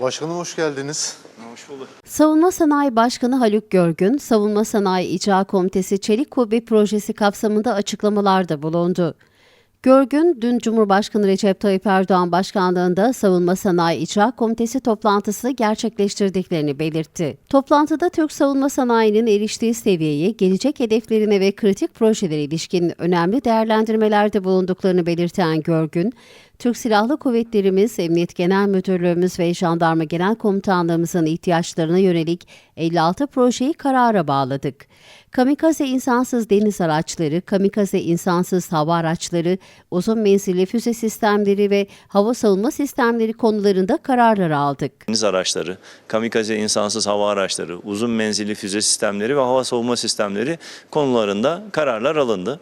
Başkanım hoş geldiniz. Hoş bulduk. Savunma Sanayi Başkanı Haluk Görgün, Savunma Sanayi İcra Komitesi Çelik Kubbe projesi kapsamında açıklamalarda bulundu. Görgün, dün Cumhurbaşkanı Recep Tayyip Erdoğan başkanlığında Savunma Sanayi İcra Komitesi toplantısı gerçekleştirdiklerini belirtti. Toplantıda Türk savunma sanayinin eriştiği seviyeye, gelecek hedeflerine ve kritik projelere ilişkin önemli değerlendirmelerde bulunduklarını belirten Görgün, Türk Silahlı Kuvvetlerimiz, Emniyet Genel Müdürlüğümüz ve Jandarma Genel Komutanlığımızın ihtiyaçlarına yönelik 56 projeyi karara bağladık. Kamikaze insansız deniz araçları, kamikaze insansız hava araçları, uzun menzilli füze sistemleri ve hava savunma sistemleri konularında kararlar aldık. Deniz araçları, kamikaze insansız hava araçları, uzun menzilli füze sistemleri ve hava savunma sistemleri konularında kararlar alındı.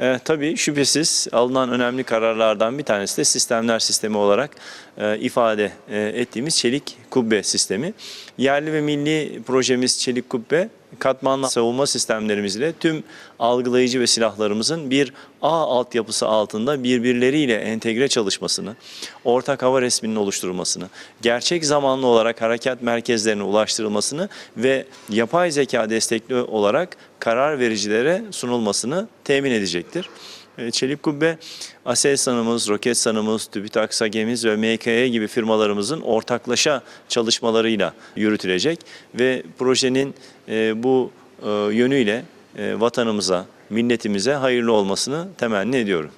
Ee, tabii şüphesiz alınan önemli kararlardan bir tanesi de sistemler sistemi olarak e, ifade e, ettiğimiz çelik kubbe sistemi. Yerli ve milli projemiz çelik kubbe katmanlı savunma sistemlerimizle tüm algılayıcı ve silahlarımızın bir ağ altyapısı altında birbirleriyle entegre çalışmasını, ortak hava resminin oluşturulmasını, gerçek zamanlı olarak harekat merkezlerine ulaştırılmasını ve yapay zeka destekli olarak karar vericilere sunulmasını temin edecektir. E, Çelik Kubbe, Aselsan'ımız, Roketsan'ımız, TÜBİTAK, SAGE'miz ve MKE gibi firmalarımızın ortaklaşa çalışmalarıyla yürütülecek ve projenin e, bu e, yönüyle vatanımıza, milletimize hayırlı olmasını temenni ediyorum.